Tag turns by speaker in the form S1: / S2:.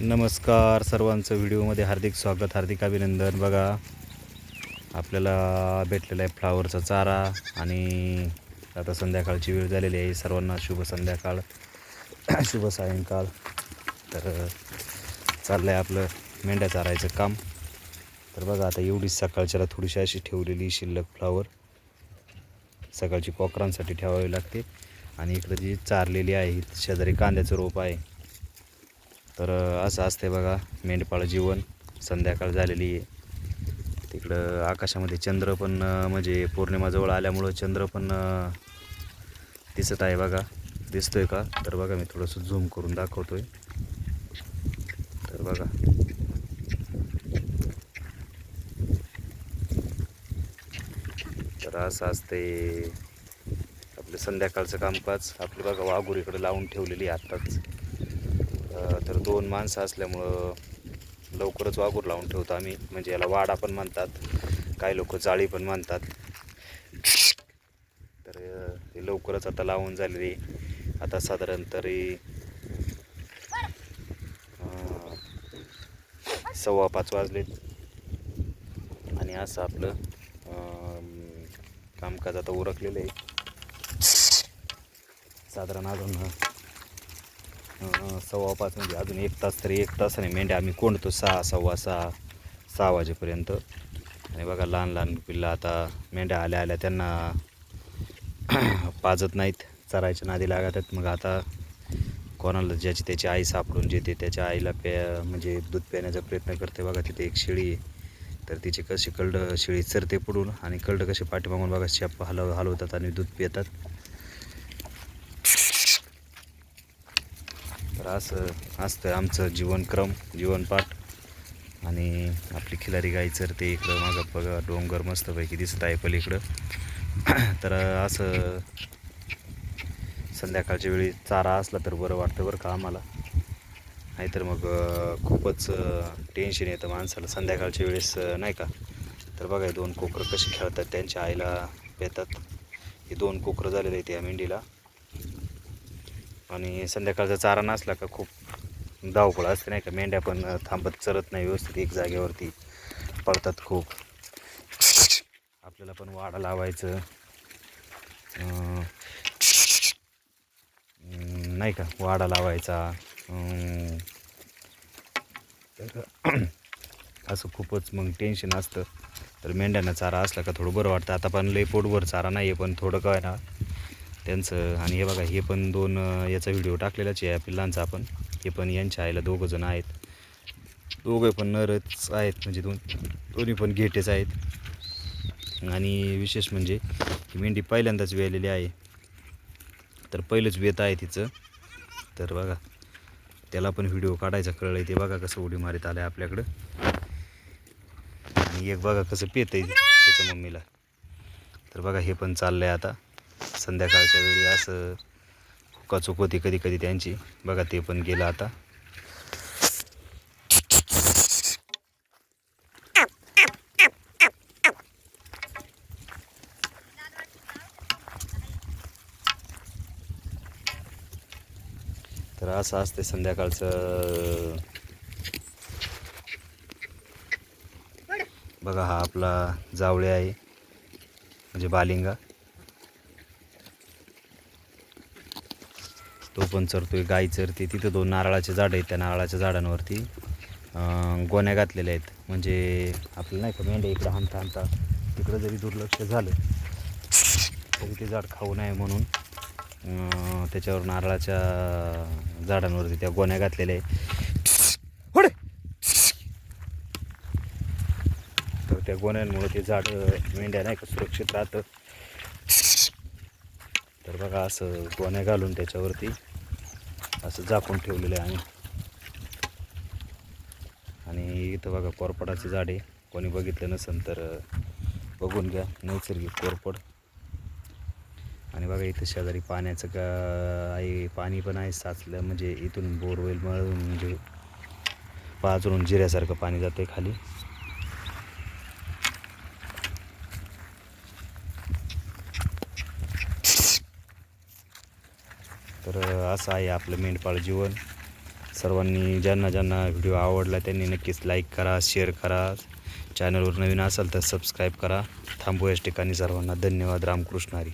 S1: नमस्कार सर्वांचं. व्हिडिओमध्ये हार्दिक स्वागत हार्दिक अभिनंदन. बघा आपल्याला भेटलेला आहे फ्लावरचा चारा आणि आता संध्याकाळची वेळ झालेली आहे. सर्वांना शुभ संध्याकाळ शुभ सायंकाळ. तर चाललं आहे आपलं मेंढ्या चारायचं काम. तर बघा आता एवढीच सकाळच्याला थोडीशी अशी ठेवलेली शिल्लक फ्लावर. सकाळची कोकरांसाठी ठेवावी लागते. आणि इकडं जी चारलेली आहे शेजारी कांद्याचं रोप आहे. तर असं असते बघा. मेंढपाळ जीवन संध्याकाळ झालेली आहे. तिकडं आकाशामध्ये चंद्र पण म्हणजे पौर्णिमाजवळ आल्यामुळं चंद्र पण दिसत आहे बघा. दिसतोय का? तर बघा मी थोडंसं झूम करून दाखवतोय. तर बघा. तर असं असते आपलं संध्याकाळचं कामकाज आपलं बघा वाघुरीकडे इकडं लावून ठेवलेली आहे आत्ताच. तर दोन माणसं असल्यामुळं लवकरच वाघूर लावून ठेवतो आम्ही. म्हणजे याला वाडा पण म्हणतात काही लोक जाळी पण म्हणतात. तर हे लवकरच आता लावून झालेली. आता साधारण तरी सव्वा पाच वाजलेत. आणि असं आपलं कामकाज आता उरकलेलं आहे. साधारण अजून सव्वा पाच म्हणजे अजून एक तास तरी एक तासाने मेंढ्या आम्ही कोंडतो सहा सव्वा सहा सहा वाजेपर्यंत. आणि बघा लहान लहान पिल्लं आता मेंढ्या आल्या आल्या त्यांना पाजत नाहीत. चरायच्या नादी लागतात. मग आता कोणाला ज्याची त्याची आई सापडून जेते त्याच्या आईला प्या म्हणजे दूध पिण्याचा प्रयत्न करते. बघा तिथे एक शेळी तर तिचे कशी कल्ड शेळी चरते पडून आणि कल्ड कसे पाठीमागून बघा शेप हलव हलवतात आणि दूध पितात तर असं असतं आमचं जीवनक्रम जीवनपाठ. आणि आपली खिलारी गाई ते इकडं माझं बघा डोंगर मस्तपैकी दिसत आहे पलीकडं. तर असं संध्याकाळच्या वेळी चारा असला तर बरं वाटतं बरं का आम्हाला. नाहीतर मग खूपच टेन्शन येतं माणसाला. संध्याकाळच्या वेळेस नाही का? तर बघा हे दोन कोकरं कसे खेळतात त्यांच्या आईला पेतात. हे दोन कोकरं झालेले आहेत या मेंढीला. आणि संध्याकाळचा चारा नसला का खूप धावपळ असते नाही का? मेंढ्या पण थांबत चरत नाही व्यवस्थित एक जागेवरती. पडतात खूप. आपल्याला पण वाडा लावायचं. नाही का? वाडा लावायचा. तर असं खूपच मग टेन्शन असतं. तर मेंढ्यांना चारा असला का थोडं बरं वाटतं. आता पण लई पोटभर चारा नाही आहे पण थोडं काय ना त्यांचं आणि हे बघा हे पण दोन याचा व्हिडिओ टाकलेलाच आहे या पिल्लांचा आपण. हे पण यांच्या आईला दोघं जण आहेत. दोघं पण नरच आहेत म्हणजे दोन दोन्ही पण घेटेच आहेत. आणि विशेष म्हणजे ही मेंढी पहिल्यांदाच वेलेली आहे. तर पहिलंच वेत आहे तिचं. तर बघा त्याला पण व्हिडिओ काढायचा कळलं आहे ते बघा कसं उडी मारीत आलं आहे आपल्याकडं. आणि एक बघा कसं पेत आहे त्याच्या मम्मीला. तर बघा हे पण चाललं आहे आता. संध्याकाळच्या वेळी असं कचूक होती कधी कधी त्यांची. बघा ते पण गेलं आता. तर असं असते संध्याकाळचं. बघा हा आपला जावळे आहे. म्हणजे बालिंगा. तो पण चरतोय गाई चरते. तिथं दोन नारळाचे झाड आहेत त्या नारळाच्या झाडांवरती गोण्या घातलेल्या आहेत. म्हणजे आपलं नाही का मेंढ्या इकडं हाणता हाणता तिकडं जरी दुर्लक्ष झालं तरी ते झाड खाऊ नये म्हणून त्याच्यावर नारळाच्या झाडांवरती त्या गोण्या घातलेल्या आहे तर त्या गोण्यांमुळे ते झाड मेंढ्या नाही का सुरक्षित राहतं. तर बघा असं गोण्या घालून त्याच्यावरती असं झाकून ठेवलेलं आहे आम्ही. आणि इथं बघा कोरपडाचे झाड. आहे कोणी बघितलं नसेल तर बघून घ्या. नैसर्गिक कोरपड आणि बघा इथं शेजारी पाण्याचं का आहे पाणी पण आहे साचलं. म्हणजे इथून बोरवेल मळून म्हणजे पाचरून जिऱ्यासारखं पाणी जातं खाली. तर असं आहे आपलं मेंढपाळ जीवन. सर्वांनी ज्यांना ज्यांना व्हिडिओ आवडला त्यांनी नक्कीच लाईक करा शेअर करा. चॅनलवर नवीन असाल तर सबस्क्राईब करा. थांबू याच ठिकाणी सर्वांना. धन्यवाद. रामकृष्ण हरी.